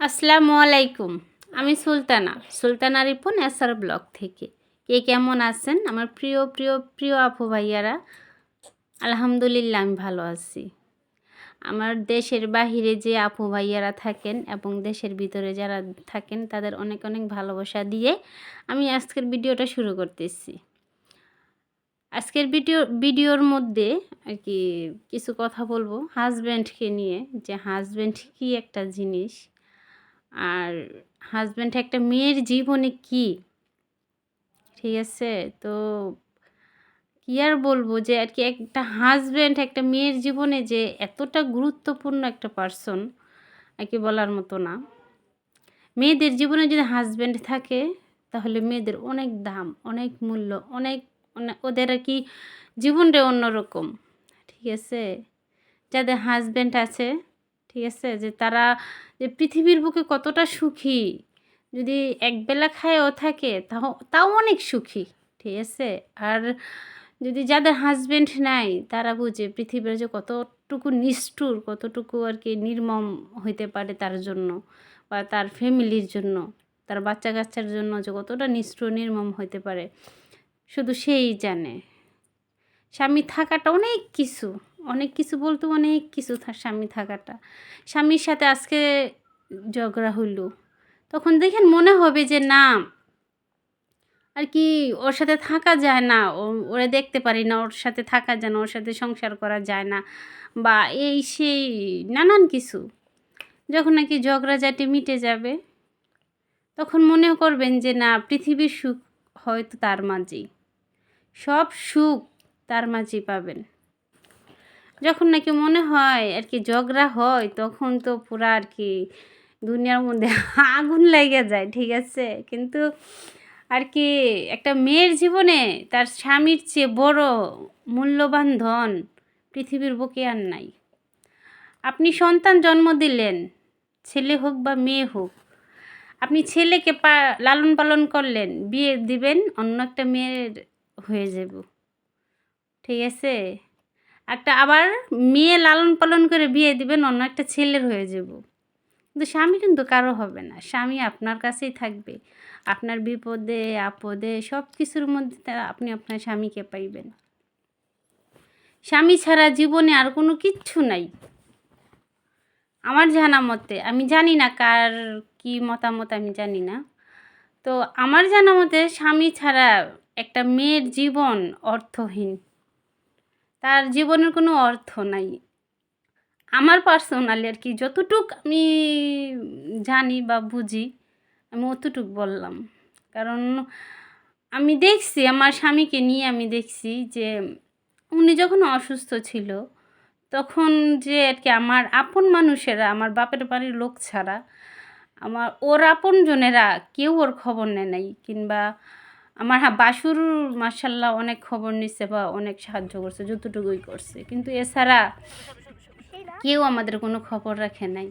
আসসালামু আলাইকুম। আমি সুলতানা সুলতানা রিপন, এসআর ব্লগ থেকে। কে কেমন আছেন? আমার প্রিয় প্রিয় প্রিয় আপু ভাইয়ারা, আলহামদুলিল্লাহ আমি ভালো আছি। আমার দেশের বাহিরে যে আপু ভাইয়ারা থাকেন এবং দেশের ভিতরে যারা থাকেন, তাদের অনেক অনেক ভালোবাসা দিয়ে আমি আজকের ভিডিওটা শুরু করতেছি। আজকের ভিডিও, ভিডিওর মধ্যে আর কি কিছু কথা বলব। হাজব্যান্ডকে নিয়ে, যে হাজব্যান্ড কি একটা জিনিস আর হাজব্যান্ড একটা মেয়ের জীবনে কি? ঠিক আছে? তো কি আর বলব যে আর কি একটা হাজব্যান্ড একটা মেয়ের জীবনে যে এতটা গুরুত্বপূর্ণ একটা পার্সন আর কি বলার মতো না। মেয়েদের জীবনে যদি হাজব্যান্ড থাকে, তাহলে মেয়েদের অনেক দাম, অনেক মূল্য, অনেক ওদের আর কি জীবনটা অন্যরকম। ঠিক আছে? যাদের হাজব্যান্ড আছে ঠিক আছে? যে তারা, যে পৃথিবীর বুকে কতটা সুখী? যদি একবেলা খায়ও থাকে তাও তাও অনেক সুখী, ঠিক আছে? আর যদি যাদের হাজব্যান্ড নাই, তারা বুঝে পৃথিবীর যে কতটুকু নিষ্ঠুর, কতটুকু আর কি নির্মম হইতে পারে তার জন্য বা তার ফ্যামিলির জন্য, তার বাচ্চা কাচ্চার জন্য যে কতটা নিষ্ঠুর, নির্মম হইতে পারে, শুধু সেই জানে। স্বামী থাকাটা অনেক কিছু। অনেক কিছু বলতে অনেক কিছু স্বামী থাকাটা। স্বামীর সাথে আজকে ঝগড়া হইল। তখন দেখেন মনে হবে যে না, আর কি ওর সাথে থাকা যায় না ওরে দেখতে পারি না, ওর সাথে থাকা যায় না, ওর সাথে সংসার করা যায় না, বা এই সেই নানান কিছু। যখন নাকি ঝগড়া ঝগড়াঝাটি মিটে যাবে, তখন মনে করবেন যে না, পৃথিবীর সুখ হয়তো তার মাঝেই। সব সুখ তার মাঝেই পাবেন। যখন নাকি মনে হয় আর কি ঝগড়া হয়, তখন তো পুরা আর কি দুনিয়ার মধ্যে আগুন লেগে যায়, ঠিক আছে? কিন্তু আর কি একটা মেয়ের জীবনে তার স্বামীর চেয়ে বড় মূল্যবান ধন পৃথিবীর বুকে আর নাই। আপনি সন্তান জন্ম দিলেন, ছেলে হোক বা মেয়ে হোক, আপনি ছেলেকে পা, লালন পালন করলেন, বিয়ে দিবেন, অন্য একটা মেয়ের হয়ে যাব, ঠিক আছে? একটা আবার মেয়ে লালন পালন করে বিয়ে দিবেন, অন্য একটা ছেলের হয়ে যাব। কিন্তু স্বামী কিন্তু কারও হবে না। স্বামী আপনার কাছেই থাকবে। আপনার বিপদে, আপদে সব কিছুর মধ্যে আপনি আপনার স্বামীকে পাইবেন। স্বামী ছাড়া জীবনে আর কোনো কিচ্ছু নাই। আমার জানা মতে, আমি জানি না কার কি মতামত, আমি জানি না। তো আমার জানা মতে, স্বামী ছাড়া একটা মেয়ের জীবন অর্থহীন। তার জীবনের কোনো অর্থ নাই। আমার পার্সোনালি আর কি যতটুক আমি জানি বা বুঝি, আমি অতটুক বললাম। কারণ আমি দেখছি, আমার স্বামীকে নিয়ে আমি দেখছি যে উনি যখন অসুস্থ ছিল, তখন যে আর কি আমার আপন মানুষেরা, আমার বাপের বাড়ির লোক ছাড়া, আমার ওর আপনজনেরা কেউ ওর খবর নেয় নাই। কিংবা আমার হ্যাঁ বাসুর মার্শাল্লাহ অনেক খবর নিচ্ছে বা অনেক সাহায্য করছে, যতটুকুই করছে। কিন্তু এছাড়া কেউ আমাদের কোনো খবর রাখে নাই।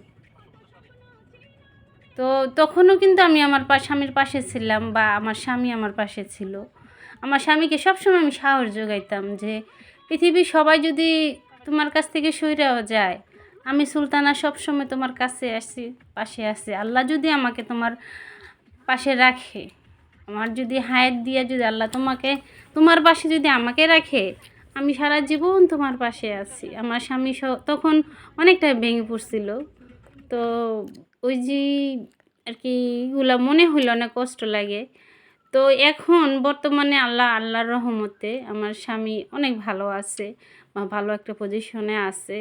তো তখনও কিন্তু আমি আমার স্বামীর পাশে ছিলাম বা আমার স্বামী আমার পাশে ছিল। আমার স্বামীকে সবসময় আমি সাহস যোগাইতাম যে পৃথিবীর সবাই যদি তোমার কাছ থেকে সইরাও যায়, আমি সুলতানা সবসময় তোমার কাছে আসি, পাশে আসি। আল্লাহ যদি আমাকে তোমার পাশে রাখে। আমার যদি হায়াত দিয়ে যদি আল্লাহ তোমাকে, তোমার পাশে যদি আমাকে রাখে, আমি সারা জীবন তোমার পাশে আছি। আমার স্বামী তখন অনেকটা ভেঙে পড়ছিল। তো ওই যে আর কি এগুলা মনে হইল অনেক কষ্ট লাগে। তো এখন বর্তমানে আল্লাহ, আল্লাহর রহমতে আমার স্বামী অনেক ভালো আছে বা ভালো একটা পজিশনে আছে।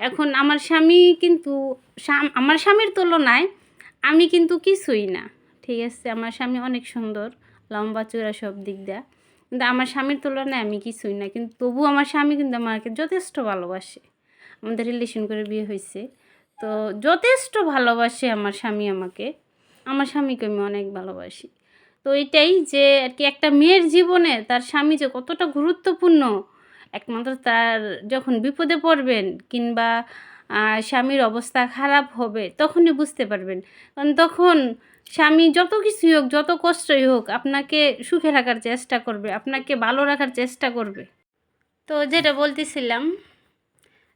এখন আমার স্বামী কিন্তু আমার স্বামীর তুলনায় আমি কিন্তু কিছুই না। ঠিক আছে, আমার স্বামী অনেক সুন্দর, লম্বা চূড়া সব দিক দেয়া। কিন্তু আমার স্বামীর তুলনায় আমি কিছুই না, কিন্তু তবু আমার স্বামী কিন্তু আমাকে যথেষ্ট ভালোবাসে। আমাদের রিলেশন করে বিয়ে হয়েছে, তো যথেষ্ট ভালোবাসে আমার স্বামী আমাকে। আমার স্বামীকে আমি অনেক ভালোবাসি। তো এটাই যে আর কি একটা মেয়ের জীবনে তার স্বামী যে কতটা গুরুত্বপূর্ণ, একমাত্র তার যখন বিপদে পড়বেন কিংবা স্বামীর অবস্থা খারাপ হবে, তখনই বুঝতে পারবেন। কারণ তখন স্বামী যত কিছুই হোক, যত কষ্টই হোক, আপনাকে সুখে রাখার চেষ্টা করবে, আপনাকে ভালো রাখার চেষ্টা করবে। তো যেটা বলতেছিলাম,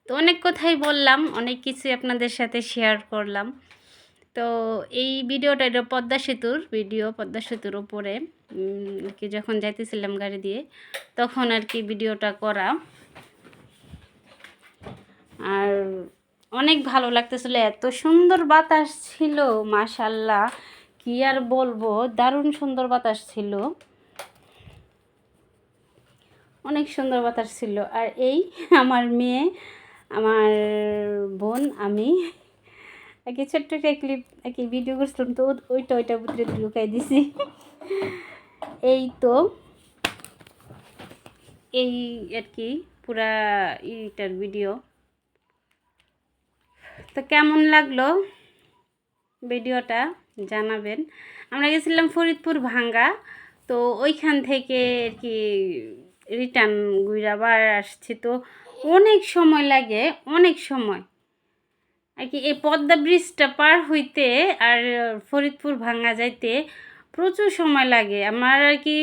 তো অনেক কথাই বললাম, অনেক কিছুই আপনাদের সাথে শেয়ার করলাম। তো এই ভিডিওটা এটা পদ্মা সেতুর ভিডিও, পদ্মা সেতুর আর কি যখন যাইতেছিলাম গাড়ি দিয়ে, তখন আর কি ভিডিওটা করা। আর অনেক ভালো লাগতেছিল। এত সুন্দর বাতাস ছিল মাশাল্লাহ কি আর বলব, দারুণ সুন্দর বাতাস ছিল। অনেক সুন্দর বাতাস ছিল। আর এই আমার মেয়ে, আমার বোন, আমি একে ছোট্ট একটা ক্লিপ একে ভিডিও করছিলাম তো ওইটা ওইটা ভিতরে ঢুকাই দিছি। এই তো এই আর কি, পুরা ইটার ভিডিও তো কেমন লাগল ভিডিওটা? জানাবেন। আমরা গেছিলাম ফরিদপুর ভাঙ্গা, তো ওইখান থেকে আর কি রিটার্ন ঘুরে আবার আসছি। তো অনেক সময় লাগে, অনেক সময়। আর কি এই পদ্মা ব্রিজটা পার হইতে আর ফরিদপুর ভাঙ্গা যাইতে প্রচুর সময় লাগে। আমার আর কি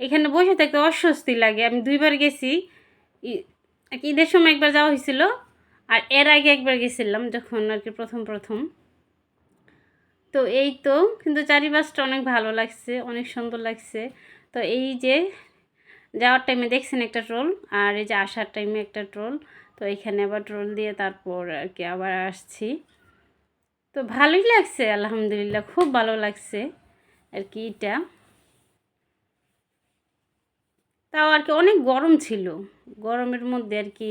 এখানে বসে থাকতে অস্বস্তি লাগে। আমি দুইবার গেছি। আর কি ঈদের সময় একবার যাওয়া হয়েছিল। আর এর আগে একবার গেছিলাম যখন আর কি প্রথম প্রথম। তো এই তো, কিন্তু চারিপাশটা অনেক ভালো লাগছে, অনেক সুন্দর লাগছে। তো এই যে যাওয়ার টাইমে দেখছেন একটা ট্রোল আর এই যে আসার টাইমে একটা ট্রোল তো এখানে আবার ট্রোল দিয়ে তারপর আর কি আবার আসছি। তো ভালোই লাগছে, আলহামদুলিল্লাহ, খুব ভালো লাগছে আর কি এটা। তাও আর কি অনেক গরম ছিল, গরমের মধ্যে আর কি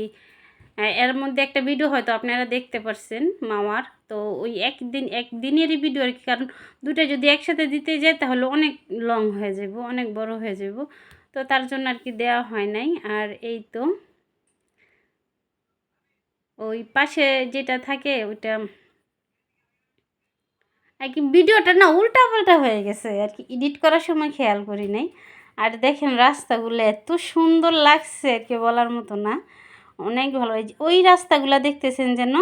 এর মধ্যে একটা ভিডিও হয়তো আপনারা দেখতে পারছেন, মামার। তো ওই একদিন, একদিনেরই ভিডিও আর কি, কারণ দুটো যদি একসাথে দিতে যায়, তাহলে অনেক লং হয়ে যাব অনেক বড় হয়ে যাব তো তার জন্য আর কি দেওয়া হয় নাই। আর এই তো ওই পাশে যেটা থাকে, ওইটা আর কি ভিডিওটা না উল্টা পাল্টা হয়ে গেছে, আর কি এডিট করার সময় খেয়াল করি নাই। আর দেখেন রাস্তাগুলো এত সুন্দর লাগছে আর কি বলার মতো না। অনেক ভালো যে ওই রাস্তাগুলো দেখতেছেন যেন,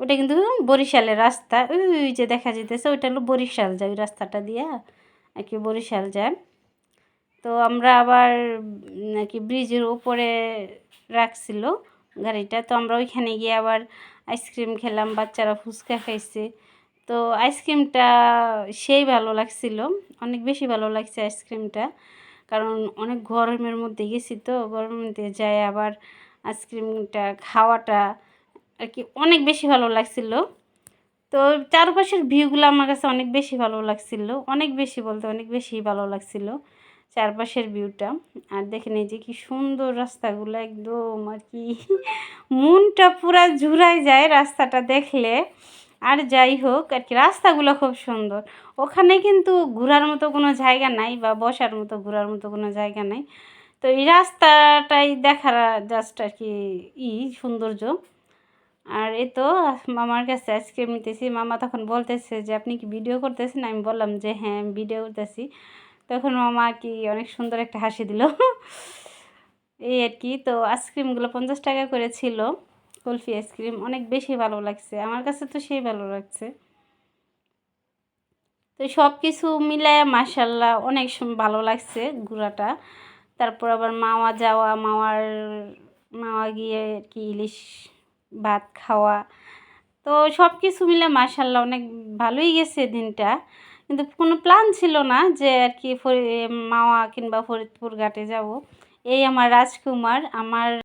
ওটা কিন্তু বরিশালের রাস্তা। ওই যে দেখা যেতেছে ওইটা হলো বরিশাল যায়, ওই রাস্তাটা দিয়া আর কি বরিশাল যায়। তো আমরা আবার নাকি ব্রিজের উপরে রাখছিল গাড়িটা। তো আমরা ওইখানে গিয়ে আবার আইসক্রিম খেলাম, বাচ্চারা ফুচকা খাইছে। তো আইসক্রিমটা সেই ভালো লাগছিল, অনেক বেশি ভালো লাগছে আইসক্রিমটা। কারণ অনেক গরমের মধ্যে গেছি তো, গরমের মধ্যে যায় আবার আইসক্রিমটা, খাওয়াটা আর কি অনেক বেশি ভালো লাগছিল। তো চারপাশের ভিউগুলো আমার কাছে অনেক বেশি ভালো লাগছিল। অনেক বেশি বলতে অনেক বেশি ভালো লাগছিল চারপাশের ভিউটা। আর দেখেন এই যে কি সুন্দর রাস্তাগুলো, একদম আর কি মনটা পুরা জুড়ায় যায় রাস্তাটা দেখলে। আর যাই হোক আর কি রাস্তাগুলো খুব সুন্দর। ওখানে কিন্তু ঘোরার মতো কোনো জায়গা নাই বা বসার মতো, ঘোরার মতো কোনো জায়গা নাই। তো এই রাস্তাটাই দেখার জাস্ট আর কি ই, সৌন্দর্য। আর এই তো মামার কাছে আইসক্রিম নিতেছি। মামা তখন বলতেছে যে, আপনি কি ভিডিও করতেছেন? আমি বললাম যে হ্যাঁ ভিডিও করতেছি। তখন মামা কি অনেক সুন্দর একটা হাসি দিল। এই আর কি, তো আইসক্রিমগুলো পঞ্চাশ টাকা করে ছিল, কুলফি আইসক্রিম। অনেক বেশি ভালো লাগছে। আমার কাছে তো সেই ভালো লাগছে। তো সব কিছু মিলায় মাসাল্লাহ অনেক ভালো লাগছে ঘোরাটা তারপর আবার মাওয়া যাওয়া, মাওয়ার, মাওয়া গিয়ে আর কি ইলিশ ভাত খাওয়া। তো সব কিছু মিলে মাসাল্লাহ অনেক ভালোই গেছে দিনটা। কিন্তু কোনো প্ল্যান ছিল না যে আর কি মাওয়া কিংবা ফরিদপুর ঘাটে যাব। এই আমার রাজকুমার, আমার